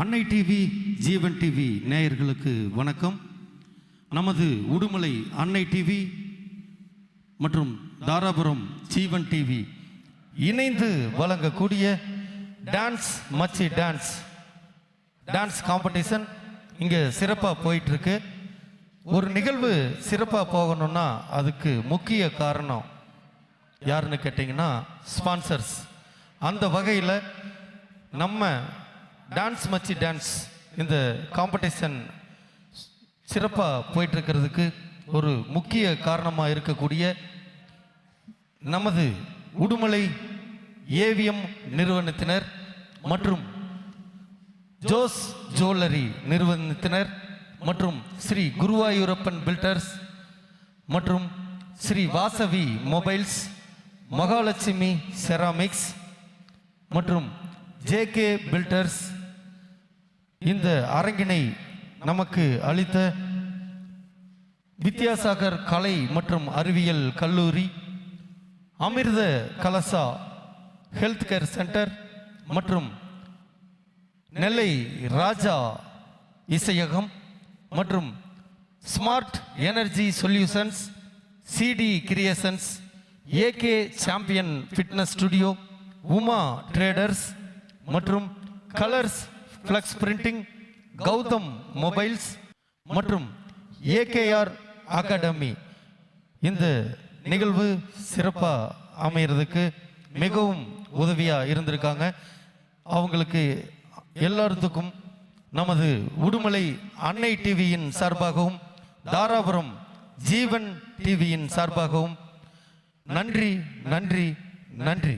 அன்னை டிவி ஜீவன் டிவி நேயர்களுக்கு வணக்கம். நமது உடுமலை அன்னை டிவி மற்றும் தாராபுரம் ஜீவன் டிவி இணைந்து வழங்கக்கூடிய டான்ஸ் மச்சி டான்ஸ் டான்ஸ் காம்படிஷன் இங்கே சிறப்பாக போயிட்டுருக்கு. ஒரு நிகழ்வு சிறப்பாக போகணும்னா அதுக்கு முக்கிய காரணம் யாருன்னு கேட்டிங்கன்னா ஸ்பான்சர்ஸ் அந்த வகையில் நம்ம டான்ஸ் மச்சி டான்ஸ் இந்த காம்படிஷன் சிறப்பாக போயிட்டுருக்கிறதுக்கு ஒரு முக்கிய காரணமாக இருக்கக்கூடிய நமது உடுமலை ஏவிஎம் நிறுவனத்தினர் மற்றும் ஜோஸ் ஜுவல்லரி நிறுவனத்தினர் மற்றும் ஸ்ரீ குருவாயூரப்பன் பில்டர்ஸ் மற்றும் ஸ்ரீ வாசவி மொபைல்ஸ் மகாலட்சுமி செராமிக்ஸ் மற்றும் ஜேகே பில்டர்ஸ் இந்த அரங்கினை நமக்கு அளித்த வித்யாசாகர் கலை மற்றும் அறிவியல் கல்லூரி அமிர்த கலசா ஹெல்த் கேர் சென்டர் மற்றும் நெல்லை ராஜா இசையகம் மற்றும் smart energy solutions CD creations AK champion fitness studio Uma traders மற்றும் colours flex printing Gautham mobiles மற்றும் ஏகேஆர் அகாடமி இந்த நிகழ்வு சிறப்பாக அமைகிறதுக்கு மிகவும் உதவியாக இருந்திருக்காங்க. அவங்களுக்கு எல்லாத்துக்கும் நமது உடுமலை அன்னை டிவியின் சார்பாகவும் தாராபுரம் ஜீவன் டிவியின் சார்பாகவும் நன்றி நன்றி நன்றி.